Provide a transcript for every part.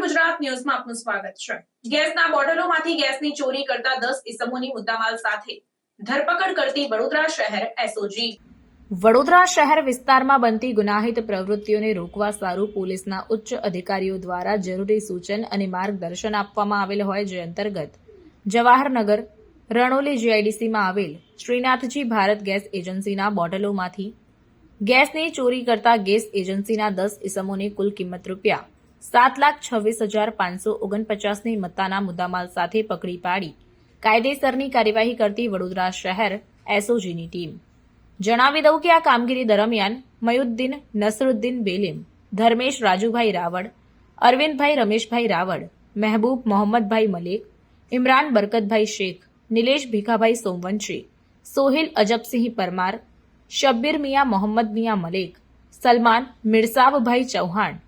ગુજરાત ન્યૂઝમાં આપનું સ્વાગત છે. ગેસના બોટલોમાંથી ગેસની ચોરી કરતા દસ ઇસમોની મુદ્દામાલ સાથે ધરપકડ કરતી વડોદરા શહેર એસઓજી વડોદરા શહેર વિસ્તારમાં બનતી ગુનાહિત પ્રવૃત્તિઓને રોકવા સારું પોલીસના ઉચ્ચ અધિકારીઓ દ્વારા જરૂરી સૂચન અને માર્ગદર્શન આપવામાં આવેલ હોય જે અંતર્ગત જવાહરનગર, રણોલી જીઆઈડીસીમાં આવેલ શ્રીનાથજી ભારત ગેસ એજન્સીના બોટલોમાંથી ગેસની ચોરી કરતા ગેસ એજન્સીના દસ ઇસમોની કુલ કિંમત રૂપિયા સાત લાખ છવ્વીસ હજાર પાંચસો ઓગણપચાસની મત્તાના મુદ્દામાલ સાથે પકડી પાડી. કાયદેસરની કાર્યવાહી કરતી વડોદરા શહેર એસઓજીની ટીમ. જણાવી દઉં કે આ કામગીરી દરમિયાન મયુદ્દીન નસરુદ્દીન બેલીમ, ધર્મેશ રાજુભાઈ રાવળ, અરવિંદભાઈ રમેશભાઈ રાવળ, મહેબૂબ મોહમ્મદભાઈ મલેક, ઇમરાન બરકતભાઈ શેખ, નિલેશ ભીખાભાઈ સોમવંશી, સોહિલ અજબસિંહ પરમાર, શબ્બીર મિયા મોહમ્મદ મિયા મલેક, સલમાન મિરસાવભાઈ ચૌહાણ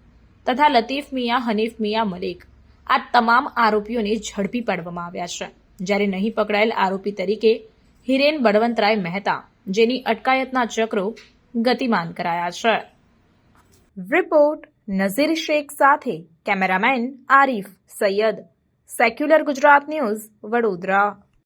તથા લતીફ મિયા, હનીફ મિયા, મલિક આ તમામ આરોપીઓને ઝડપી પાડવામાં આવ્યા છે. જ્યારે નહીં પકડાયેલ આરોપી તરીકે હિરેન બળવંતરાય મહેતા, જેની અટકાયતના ચક્રો ગતિમાન કરાયા છે. રિપોર્ટ નઝીર શેખ સાથે cameraman Arif Sayyed. Secular Gujarat news Vadodara.